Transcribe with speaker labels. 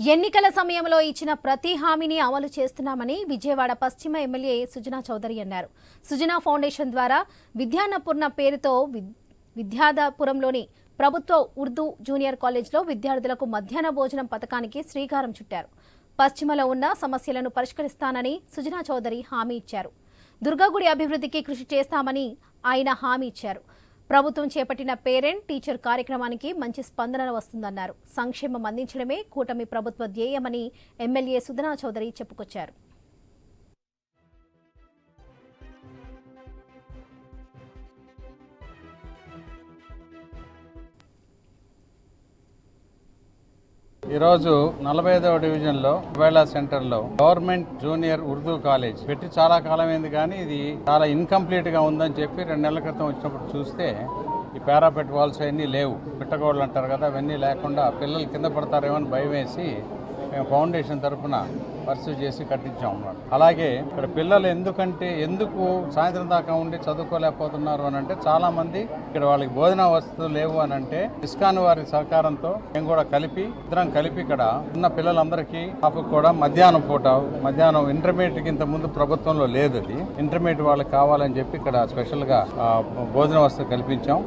Speaker 1: ఎన్నికల సమయంలో ఇచ్చిన ప్రతి హామీని అమలు చేస్తున్నామని విజయవాడ పశ్చిమ ఎమ్మెల్యే సుజనా చౌదరి అన్నారు. సుజనా ఫౌండేషన్ ద్వారా విద్యాన్నపూర్ణ పేరుతో విద్- విద్యాధపురంలోని ప్రభుత్వ ఉర్దూ జూనియర్ కాలేజ్లో విద్యార్థులకు మధ్యాహ్న భోజనం పథకానికి శ్రీకారం చుట్టారు. పశ్చిమలో ఉన్న సమస్యలను పరిష్కరిస్తానని సుజనా చౌదరి హామీ ఇచ్చారు. దుర్గాగుడి అభివృద్ధికి కృషి చేస్తామని ఆయన హామీ ఇచ్చారు. ప్రభుత్వం చేపట్టిన పేరెంట్ టీచర్ కార్యక్రమానికి మంచి స్పందన వస్తుందన్నారు. సంక్షేమం అందించడమే కూటమి ప్రభుత్వ ధ్యేయమని ఎమ్మెల్యే సుధనా చౌదరి చెప్పుకొచ్చారు.
Speaker 2: ఈరోజు నలభై ఐదవ డివిజన్లో వేళా సెంటర్లో గవర్నమెంట్ జూనియర్ ఉర్దూ కాలేజ్. పెట్టి చాలా కాలమైంది కానీ ఇది చాలా ఇన్కంప్లీట్గా ఉందని చెప్పి రెండు నెలల క్రితం వచ్చినప్పుడు చూస్తే ఈ పారాపెట్ వాల్స్ అవన్నీ లేవు. పిట్టగోళ్ళు అంటారు కదా అవన్నీ లేకుండా పిల్లలు కింద పడతారేమో అని భయం వేసి మేము ఫౌండేషన్ తరఫున పర్సూ చేసి కట్టించాం అన్నమాట. అలాగే ఇక్కడ పిల్లలు ఎందుకంటే ఎందుకు సాయంత్రం దాకా ఉండి చదువుకోలేకపోతున్నారు అని అంటే చాలా మంది ఇక్కడ వాళ్ళకి భోజన వసతులు లేవు అని అంటే ఇస్కాన్ వారి సహకారంతో మేము కూడా కలిపి ఇద్దరం కలిపి ఇక్కడ ఉన్న పిల్లలందరికీ మాకు కూడా మధ్యాహ్నం పూట మధ్యాహ్నం ఇంటర్మీడియట్ ఇంత ముందు ప్రభుత్వంలో లేదు అది. ఇంటర్మీడియట్ వాళ్ళకి కావాలని చెప్పి ఇక్కడ స్పెషల్గా భోజన వసతి కల్పించాం.